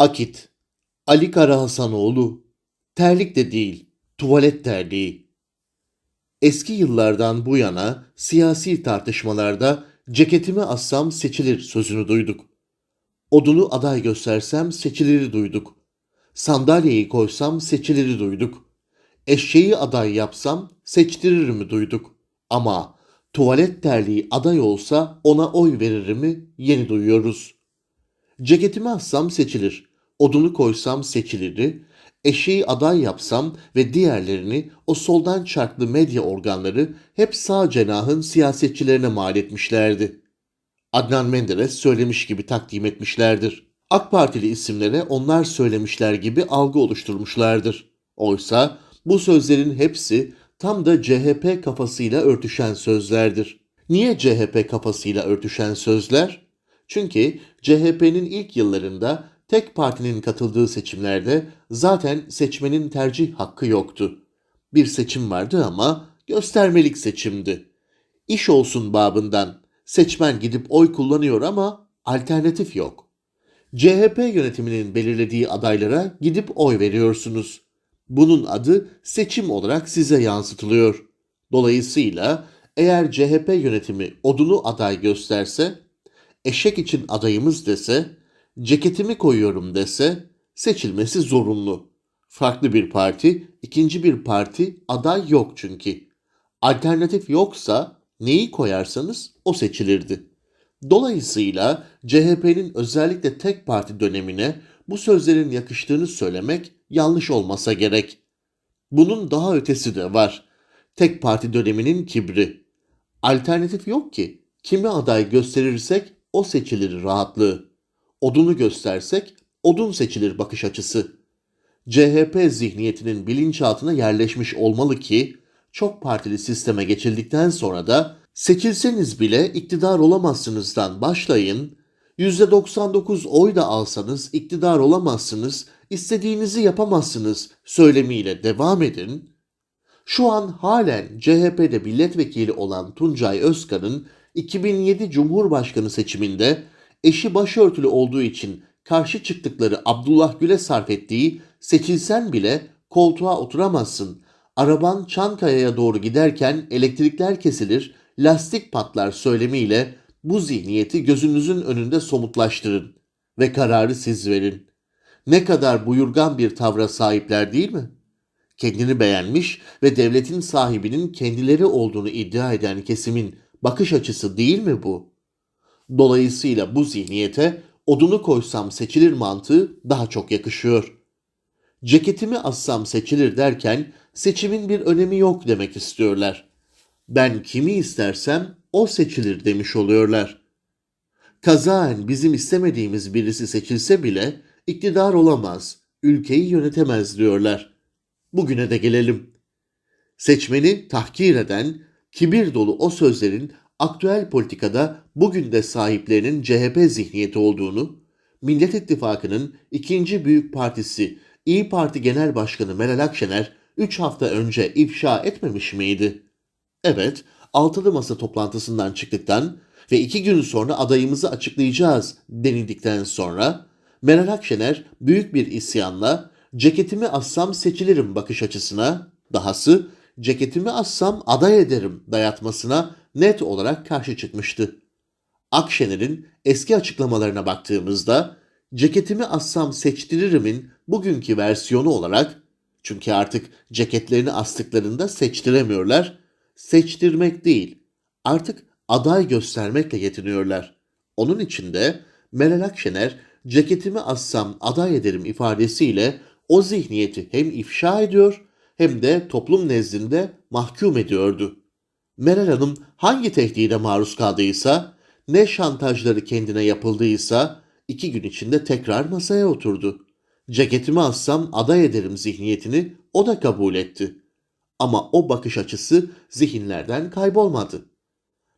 Akit Ali Kara Hasanoğlu Terlik de değil, tuvalet terliği. Eski yıllardan bu yana siyasi tartışmalarda ceketimi assam seçilir sözünü duyduk. Odunu aday göstersem seçileri duyduk. Sandalyeyi koysam seçileri duyduk. Eşeği aday yapsam seçtirir duyduk. Ama tuvalet terliği aday olsa ona oy verir mi yeni duyuyoruz. Ceketimi assam seçilir. Odunu koysam seçiliri. Eşeği aday yapsam ve diğerlerini o soldan çarklı medya organları hep sağ cenahın siyasetçilerine mal etmişlerdi. Adnan Menderes söylemiş gibi takdim etmişlerdir. AK Partili isimlere onlar söylemişler gibi algı oluşturmuşlardır. Oysa bu sözlerin hepsi tam da CHP kafasıyla örtüşen sözlerdir. Niye CHP kafasıyla örtüşen sözler? Çünkü CHP'nin ilk yıllarında tek partinin katıldığı seçimlerde zaten seçmenin tercih hakkı yoktu. Bir seçim vardı ama göstermelik seçimdi. İş olsun babından seçmen gidip oy kullanıyor ama alternatif yok. CHP yönetiminin belirlediği adaylara gidip oy veriyorsunuz. Bunun adı seçim olarak size yansıtılıyor. Dolayısıyla eğer CHP yönetimi odunu aday gösterse, eşek için adayımız dese, ceketimi koyuyorum dese seçilmesi zorunlu. Farklı bir parti, ikinci bir parti aday yok çünkü. Alternatif yoksa neyi koyarsanız o seçilirdi. Dolayısıyla CHP'nin özellikle tek parti dönemine bu sözlerin yakıştığını söylemek yanlış olmasa gerek. Bunun daha ötesi de var. Tek parti döneminin kibri. Alternatif yok ki. Kimi aday gösterirsek o seçilir rahatlığı. Odunu göstersek odun seçilir bakış açısı. CHP zihniyetinin bilinçaltına yerleşmiş olmalı ki çok partili sisteme geçildikten sonra da seçilseniz bile iktidar olamazsınızdan başlayın, %99 oy da alsanız iktidar olamazsınız, istediğinizi yapamazsınız söylemiyle devam edin. Şu an halen CHP'de milletvekili olan Tuncay Özkan'ın 2007 Cumhurbaşkanı seçiminde eşi başörtülü olduğu için karşı çıktıkları Abdullah Gül'e sarf ettiği seçilsen bile koltuğa oturamazsın. Araban Çankaya'ya doğru giderken elektrikler kesilir, lastik patlar söylemiyle bu zihniyeti gözünüzün önünde somutlaştırın ve kararı siz verin. Ne kadar buyurgan bir tavra sahipler değil mi? Kendini beğenmiş ve devletin sahibinin kendileri olduğunu iddia eden kesimin bakış açısı değil mi bu? Dolayısıyla bu zihniyete odunu koysam seçilir mantığı daha çok yakışıyor. Ceketimi assam seçilir derken seçimin bir önemi yok demek istiyorlar. Ben kimi istersem o seçilir demiş oluyorlar. Kazaen bizim istemediğimiz birisi seçilse bile iktidar olamaz, ülkeyi yönetemez diyorlar. Bugüne de gelelim. Seçmeni tahkir eden, kibir dolu o sözlerin aktüel politikada bugün de sahiplerinin CHP zihniyeti olduğunu, Millet İttifakı'nın ikinci büyük partisi İyi Parti Genel Başkanı Meral Akşener 3 hafta önce ifşa etmemiş miydi? Evet, altılı masa toplantısından çıktıktan ve iki gün sonra adayımızı açıklayacağız denildikten sonra Meral Akşener büyük bir isyanla ceketimi assam seçilirim bakış açısına, dahası ceketimi assam aday ederim dayatmasına net olarak karşı çıkmıştı. Akşener'in eski açıklamalarına baktığımızda ceketimi assam seçtiririm'in bugünkü versiyonu olarak çünkü artık ceketlerini astıklarında seçtiremiyorlar, seçtirmek değil artık aday göstermekle yetiniyorlar. Onun için de Meral Akşener ceketimi assam aday ederim ifadesiyle o zihniyeti hem ifşa ediyor hem de toplum nezdinde mahkum ediyordu. Meral Hanım hangi tehdide maruz kaldıysa, ne şantajları kendine yapıldıysa iki gün içinde tekrar masaya oturdu. Ceketimi assam aday ederim zihniyetini o da kabul etti. Ama o bakış açısı zihinlerden kaybolmadı.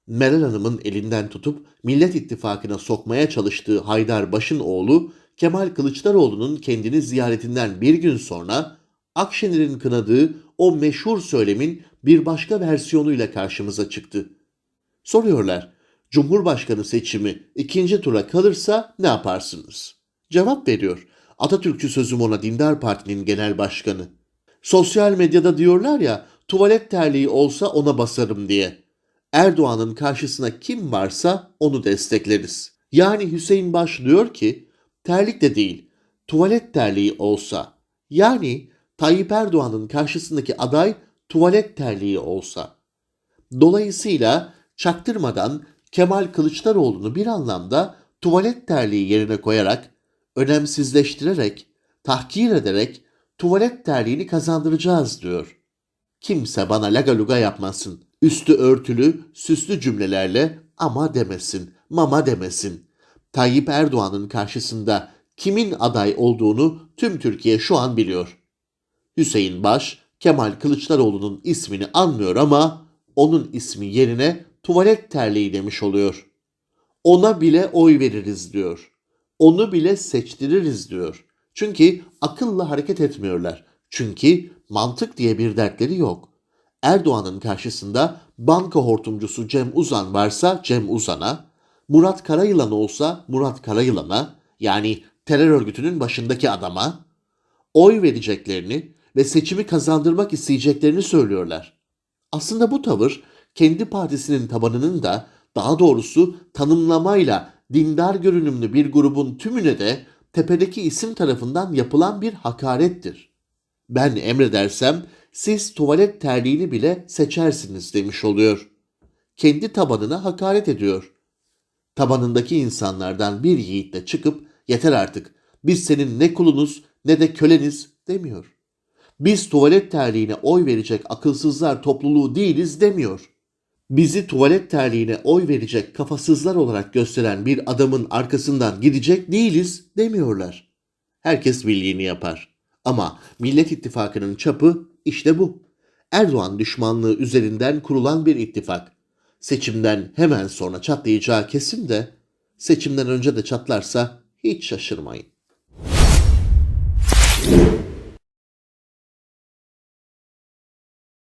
Meral Hanım'ın elinden tutup Millet İttifakı'na sokmaya çalıştığı Haydar Baş'ın oğlu Kemal Kılıçdaroğlu'nun kendini ziyaretinden bir gün sonra Akşener'in kınadığı o meşhur söylemin bir başka versiyonuyla karşımıza çıktı. Soruyorlar, Cumhurbaşkanı seçimi ikinci tura kalırsa ne yaparsınız? Cevap veriyor, Atatürkçü sözüm ona Dindar Parti'nin genel başkanı. Sosyal medyada diyorlar ya tuvalet terliği olsa ona basarım diye. Erdoğan'ın karşısına kim varsa onu destekleriz. Yani Hüseyin Baş diyor ki terlik de değil tuvalet terliği olsa yani Tayyip Erdoğan'ın karşısındaki aday tuvalet terliği olsa. Dolayısıyla çaktırmadan Kemal Kılıçdaroğlu'nu bir anlamda tuvalet terliği yerine koyarak, önemsizleştirerek, tahkir ederek tuvalet terliğini kazandıracağız diyor. Kimse bana lagaluga yapmasın. Üstü örtülü, süslü cümlelerle ama demesin, mama demesin. Tayyip Erdoğan'ın karşısında kimin aday olduğunu tüm Türkiye şu an biliyor. Hüseyin Baş, Kemal Kılıçdaroğlu'nun ismini anmıyor ama onun ismi yerine tuvalet terliği demiş oluyor. Ona bile oy veririz diyor. Onu bile seçtiririz diyor. Çünkü akılla hareket etmiyorlar. Çünkü mantık diye bir dertleri yok. Erdoğan'ın karşısında banka hortumcusu Cem Uzan varsa Cem Uzan'a, Murat Karayılan olsa Murat Karayılan'a, yani terör örgütünün başındaki adama, oy vereceklerini ve seçimi kazandırmak isteyeceklerini söylüyorlar. Aslında bu tavır kendi partisinin tabanının da daha doğrusu tanımlamayla dindar görünümlü bir grubun tümüne de tepedeki isim tarafından yapılan bir hakarettir. Ben emredersem siz tuvalet terliğini bile seçersiniz demiş oluyor. Kendi tabanına hakaret ediyor. Tabanındaki insanlardan bir yiğit de çıkıp yeter artık biz senin ne kulunuz ne de köleniz demiyor. Biz tuvalet terliğine oy verecek akılsızlar topluluğu değiliz demiyor. Bizi tuvalet terliğine oy verecek kafasızlar olarak gösteren bir adamın arkasından gidecek değiliz demiyorlar. Herkes bildiğini yapar. Ama Millet İttifakı'nın çapı işte bu. Erdoğan düşmanlığı üzerinden kurulan bir ittifak. Seçimden hemen sonra çatlayacağı kesin de seçimden önce de çatlarsa hiç şaşırmayın.